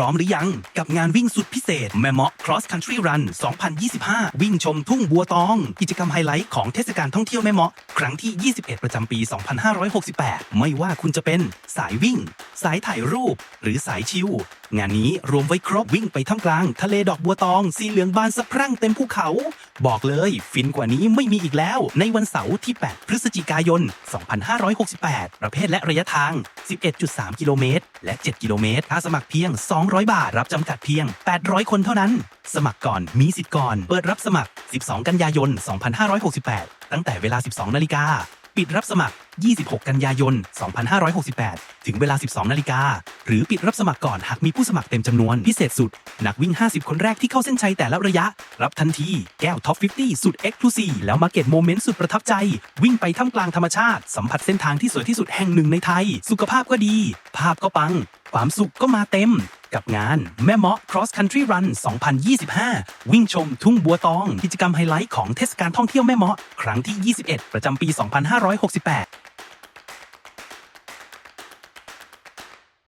ร้อมหรือยัง กับงานวิ่งสุดพิเศษ แมม o ค Cross Country Run 2025 วิ่งชมทุ่งบัวตอง กิจกรรมไฮไลท์ของเทศกาลท่องเที่ยวแมมมาะครั้งที่ 21 ประจำปี 2568 ไม่ว่าคุณจะเป็นสายวิ่ง สายถ่ายรูป หรือสายชิลงานนี้รวมไว้ครบวิ่งไปท่ามกลาง ทะเลดอกบัวตอง สีเหลืองบานสะพรั่งเต็มภูเขา บอกเลยฟินกว่านี้ไม่มีอีกแล้ว ในวันเสาร์ที่ 8 พฤศจิกายน 2568 ประเภทและระยะทาง 11.3 กิโลเมตร และ 7 กิโลเมตรค่าสมัครเพียง 200 บาท รับจำกัดเพียง 800 คนเท่านั้น สมัครก่อนมีสิทธิ์ก่อน เปิดรับสมัคร 12 กันยายน 2568 ตั้งแต่เวลา 12 นาฬิกา ปิดรับสมัคร 26 กันยายน 2568 ถึงเวลา 12 นาฬิกา หรือปิดรับสมัครก่อนหากมีผู้สมัครเต็มจำนวนพิเศษสุด นักวิ่ง 50 คนแรกที่เข้าเส้นชัยแต่ละระยะ รับทันที แก้วท็อป 50 สุดเอ็กซ์คลูซีแล้วมาเก็ตโมเมนต์สุดประทับใจ วิ่งไปท่ามกลางธรรมชาติ สัมผัสเส้นทางที่สวยที่สุดแห่งหนึ่งในไทย สุขภาพก็ดี ภาพก็ปัง ความสุขก็มาเต็ม กับงาน แม่เมาะ Cross Country Run 2025 วิ่งชมทุ่งบัวตอง กิจกรรมไฮไลท์ของเทศกาลท่องเที่ยวแม่เมาะ ครั้งที่ 21 ประจำปี 2568